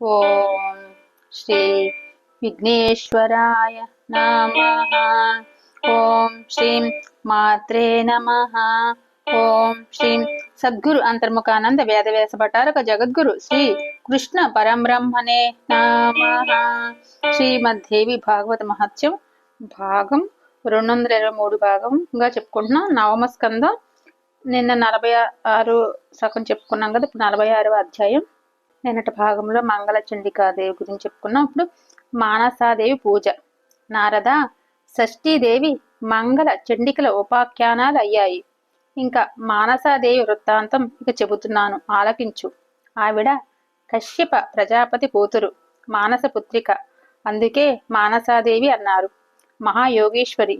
ఓం శ్రీ విఘ్నేశ్వరాయ నమ ఓం శ్రీం మాత్రే నమ ఓం శ్రీం సద్గురు అంతర్ముఖానంద వేదవ్యాస భటారక జగద్గురు శ్రీ కృష్ణ పరంబ్రహ్మణే నమ శ్రీమద్దేవి భాగవత మహత్యం భాగం రెండు వందల ఇరవై మూడు భాగంగా చెప్పుకుంటున్నాం. నవమ స్కందం. నిన్న నలభై ఆరు సగం చెప్పుకున్నాం కదా ఇప్పుడు నలభై ఆరవ అధ్యాయం. నిన్నటి భాగంలో మంగళ చండికాదేవి గురించి చెప్పుకున్నాం. ఇప్పుడు మానసాదేవి పూజ. నారద షష్ఠీదేవి మంగళ చండికల ఉపాఖ్యానాలు అయ్యాయి. ఇంకా మానసాదేవి వృత్తాంతం ఇక చెబుతున్నాను. ఆలకించు. ఆవిడ కశ్యప ప్రజాపతి కూతురు మానస పుత్రిక. అందుకే మానసాదేవి అన్నారు. మహాయోగేశ్వరి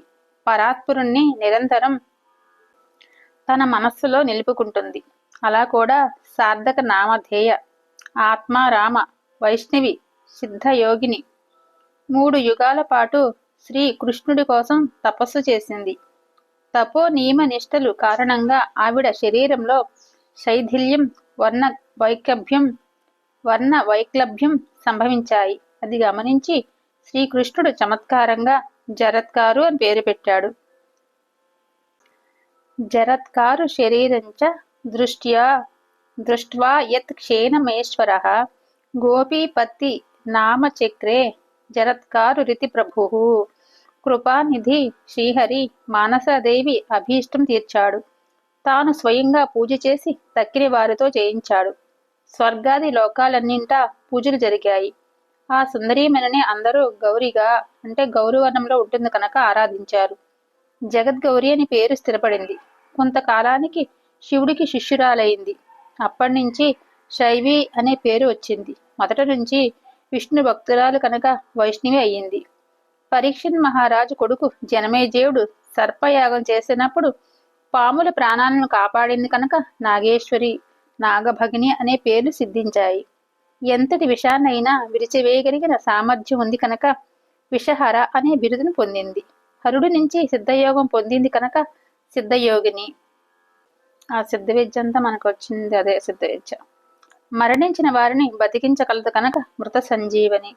పరాత్పురుణ్ణి నిరంతరం తన మనస్సులో నిలుపుకుంటుంది. అలా కూడా సార్థక నామధేయ ఆత్మారామ వైష్ణవి సిద్ధయోగిని మూడు యుగాల పాటు శ్రీ కృష్ణుడి కోసం తపస్సు చేసింది. తపో నియమ నిష్టలు కారణంగా ఆవిడ శరీరంలో శైథిల్యం వర్ణ వైక్లభ్యం వర్ణ వైక్లభ్యం సంభవించాయి. అది గమనించి శ్రీకృష్ణుడు చమత్కారంగా జరత్కారు అని పేరు పెట్టాడు. జరత్కారు శరీరంచ దృష్ట్యా దృష్ట్వా యత్ క్షేణమేశ్వర. గోపీపత్తి నామచక్రే జరత్కారు రితి ప్రభు. కృపానిధి శ్రీహరి మానసదేవి అభీష్టం తీర్చాడు. తాను స్వయంగా పూజ చేసి తక్కిన వారితో చేయించాడు స్వర్గాది లోకాలన్నింటా పూజలు జరిగాయి. ఆ సుందరీమణిని అందరూ గౌరిగా అంటే గౌరవనంలో ఉంటుంది కనుక ఆరాధించారు. జగద్గౌరి అని పేరు స్థిరపడింది. కొంతకాలానికి శివుడికి శిష్యురాలైంది. అప్పటి నుంచి శైవి అనే పేరు వచ్చింది. మొదట నుంచి విష్ణు భక్తురాలు కనుక వైష్ణవి అయ్యింది. పరీక్షన్ మహారాజు కొడుకు జనమేజేవుడు సర్పయాగం చేసినప్పుడు పాముల ప్రాణాలను కాపాడింది కనుక నాగేశ్వరి నాగభగిని అనే పేర్లు సిద్ధించాయి. ఎంతటి విషాన్నైనా విరిచివేయగలిగిన సామర్థ్యం ఉంది కనుక విషహర అనే బిరుదును పొందింది. హరుడు నుంచి సిద్ధయోగం పొందింది కనుక సిద్ధయోగిని. ఆ సిద్ధ విద్య అంతా మనకు వచ్చింది అదే సిద్ధ విద్య. మరణించిన వారిని బతికించగలదు కనుక మృత సంజీవని.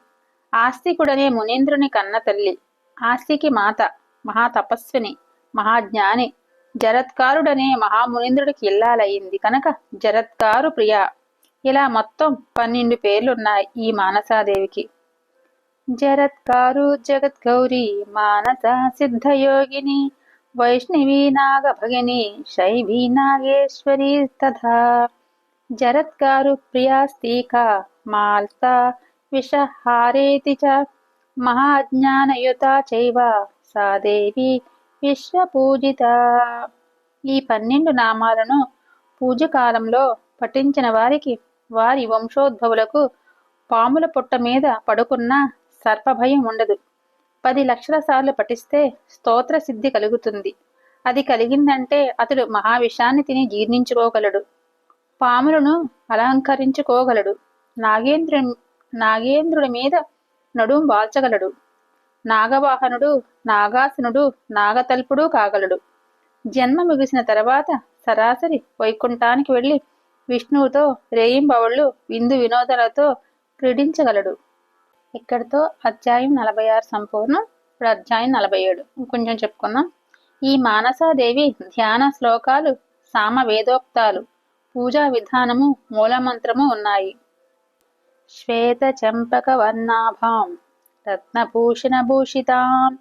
ఆస్తికుడనే మునీంద్రుని కన్న తల్లి ఆస్తికి మాత మహాతపస్విని మహాజ్ఞాని జరత్కారుడనే మహామునీంద్రుడికి ఇల్లాలయ్యింది కనుక జరత్కారు ప్రియ. ఇలా మొత్తం పన్నెండు పేర్లున్నాయి ఈ మానసాదేవికి. జరత్కారు జగద్గౌరి మానస సిద్ధయోగిని వైష్ణవీ నాగభగిని శైభీ నాగేశ్వరి తథా జరత్కారు ప్రియాస్తికా మాల్తా విషహారేతి చ మహాజ్ఞానయుత చైవ సా దేవి విశ్వపూజిత ఈ పన్నెండు నామాలను పూజ కాలంలో పఠించిన వారికి వారి వంశోద్భవులకు పాముల పుట్ట మీద పడుకున్న సర్పభయం ఉండదు. పది లక్షల సార్లు పఠిస్తే స్తోత్ర సిద్ధి కలుగుతుంది. అది కలిగిందంటే అతడు మహావిషాన్ని తిని జీర్ణించుకోగలడు. పాములను అలంకరించుకోగలడు. నాగేంద్రు నాగేంద్రుడి మీద నడుం వాల్చగలడు. నాగవాహనుడు నాగాసునుడు నాగతల్పుడు కాగలడు. జన్మ ముగిసిన తర్వాత సరాసరి వైకుంఠానికి వెళ్ళి విష్ణువుతో రేయింబవళ్ళు విందు వినోదాలతో క్రీడించగలడు. ఇక్కడితో అధ్యాయం నలభై ఆరు సంపూర్ణం ఇప్పుడు అధ్యాయం నలభై ఏడు. కొంచెం చెప్పుకుందాం. ఈ మానసాదేవి ధ్యాన శ్లోకాలు సామ వేదోక్తాలు పూజా విధానము మూలమంత్రము ఉన్నాయి. శ్వేత చంపక వర్ణాభాం రత్నభూషణభూషితాం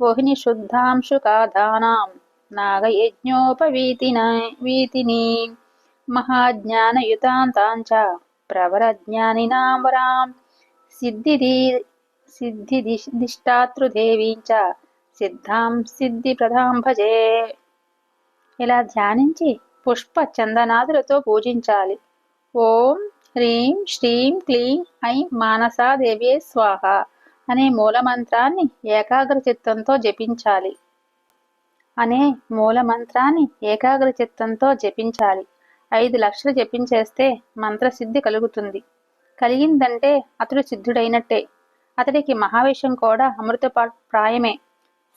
వోహిని శుద్ధాంశుకాధానాం నాగయజ్ఞోపవీతిన వీతిని మహాజ్ఞానయుతాంతాంచ ప్రవరజ్ఞానినాం వరాం సిద్ధిది సిద్ధిదిష్టాతృదేవీంచ సిద్ధాం సిద్ధిప్రదాం భజే. ఇలా ధ్యానించి పుష్ప చందనాదులతో పూజించాలి. ఓం హ్రీం శ్రీం క్లీం ఐం మానసాదేవే స్వాహ అనే మూలమంత్రాన్ని ఏకాగ్ర చిత్తంతో జపించాలి. అనే మూలమంత్రాన్ని ఏకాగ్ర చిత్తంతో జపించాలి. ఐదు లక్షలు జపించేస్తే మంత్రసిద్ధి కలుగుతుంది. కలిగిందంటే అతడు సిద్ధుడైనట్టే. అతడికి మహావేషం కూడా అమృత ప్రాయమే.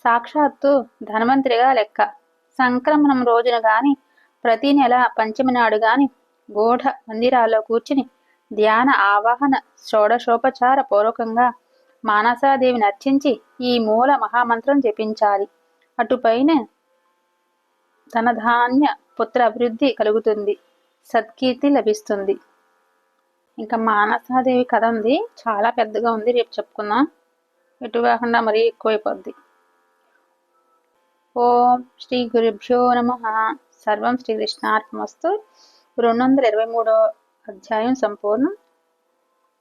సాక్షాత్తు ధనవంతుడిగా లెక్క. సంక్రమణం రోజున గాని ప్రతి నెల పంచమి నాడు గాని గూఢ మందిరాల్లో కూర్చుని ధ్యాన ఆవాహన షోడశోపచార పూర్వకంగా మానసాదేవిని అర్చించి ఈ మూల మహామంత్రం జపించాలి. అటుపైన తన ధాన్య పుత్ర అభివృద్ధి కలుగుతుంది. సత్కీర్తి లభిస్తుంది. ఇంకా మానసాదేవి కథ ఉంది. చాలా పెద్దగా ఉంది. రేపు చెప్పుకుందాం. ఎటు కాకుండా మరీ ఎక్కువైపోద్ది. ఓం శ్రీ గురుభ్యో నమ. సర్వం శ్రీకృష్ణార్పమస్తు రెండు వందల ఇరవై మూడో అధ్యాయం సంపూర్ణం.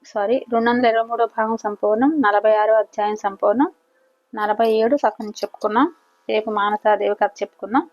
సారీ రెండు వందల ఇరవై మూడో భాగం సంపూర్ణం. నలభై ఆరో అధ్యాయం సంపూర్ణం. నలభై ఏడు సగం చెప్పుకున్నాం. రేపు మానసాదేవి కథ చెప్పుకుందాం.